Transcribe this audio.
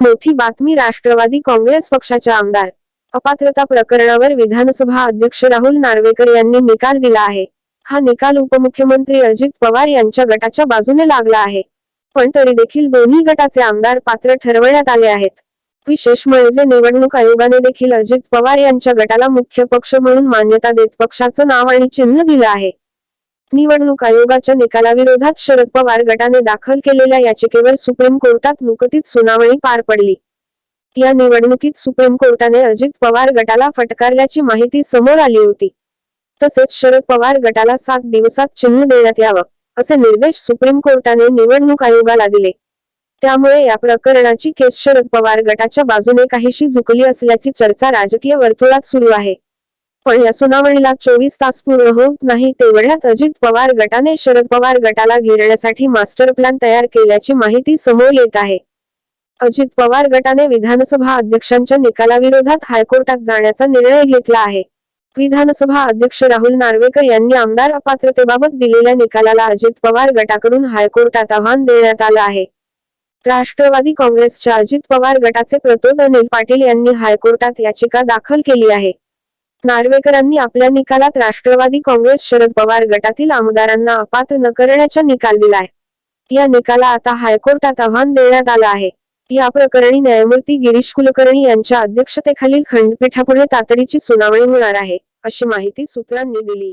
मोठी बातमी राष्ट्रवादी काँग्रेस पक्षाच्या आमदार. अपात्रता प्रकरणावर विधानसभा अध्यक्ष राहुल नार्वेकर यांनी निकाल दिला आहे. हा निकाल उपमुख्यमंत्री अजित पवार यांच्या गटाच्या बाजूने लागला आहे. पण तरी देखील दोन्ही गटाचे आमदार पात्र ठरवण्यात आले आहेत. विशेष म्हणजे निवडणूक आयोगाने देखील अजित पवार यांच्या गटाला मुख्य पक्ष म्हणून मान्यता देत पक्षाचं नाव आणि चिन्ह दिलं आहे. निवडणूक आयोगाच्या निकालाविरोधात शरद पवार गटाने दाखल केलेल्या याचिकेवर सुप्रीम कोर्टात नुकतीच सुनावणी पार पडली. या निवडणुकीत सुप्रीम कोर्टाने अजित पवार गटाला फटकारल्याची माहिती समोर आली होती. तसेच शरद पवार गटाला सात दिवसात चिन्ह देण्यात यावं असे निर्देश सुप्रीम कोर्टाने निवडणूक आयोगाला दिले. त्यामुळे या प्रकरणाची केस शरद पवार गटाच्या बाजूने काहीशी झुकली असल्याची चर्चा राजकीय वर्तुळात सुरू आहे. पण या सुनावणीला चोवीस तास पूर्ण होत नाही तेवढ्यात अजित पवार गटाने शरद पवार गटाला घेरण्यासाठी मास्टर प्लॅन तयार केल्याची माहिती समोर येत आहे. अजित पवार गटाने विधानसभा अध्यक्षांच्या निकालाविरोधात हायकोर्टात जाण्याचा निर्णय घेतला आहे. विधानसभा अध्यक्ष राहुल नार्वेकर यांनी आमदार अपात्रतेबाबत दिलेल्या निकालाला अजित पवार गटाकडून हायकोर्टात आव्हान देण्यात आलं आहे. राष्ट्रवादी काँग्रेसच्या अजित पवार गटाचे प्रतोद अनिल पाटील यांनी हायकोर्टात याचिका दाखल केली आहे. नार्वेकरांनी आपल्या निकालात राष्ट्रवादी काँग्रेस शरद पवार गटातील आमदारांना अपात्र न करण्याचा निकाल दिलाय या निकाला आता हायकोर्टात आव्हान देण्यात आलं आहे. या प्रकरणी न्यायमूर्ती गिरीश कुलकर्णी यांच्या अध्यक्षतेखालील खंडपीठापुढे तातडीची सुनावणी होणार आहे अशी माहिती सूत्रांनी दिली.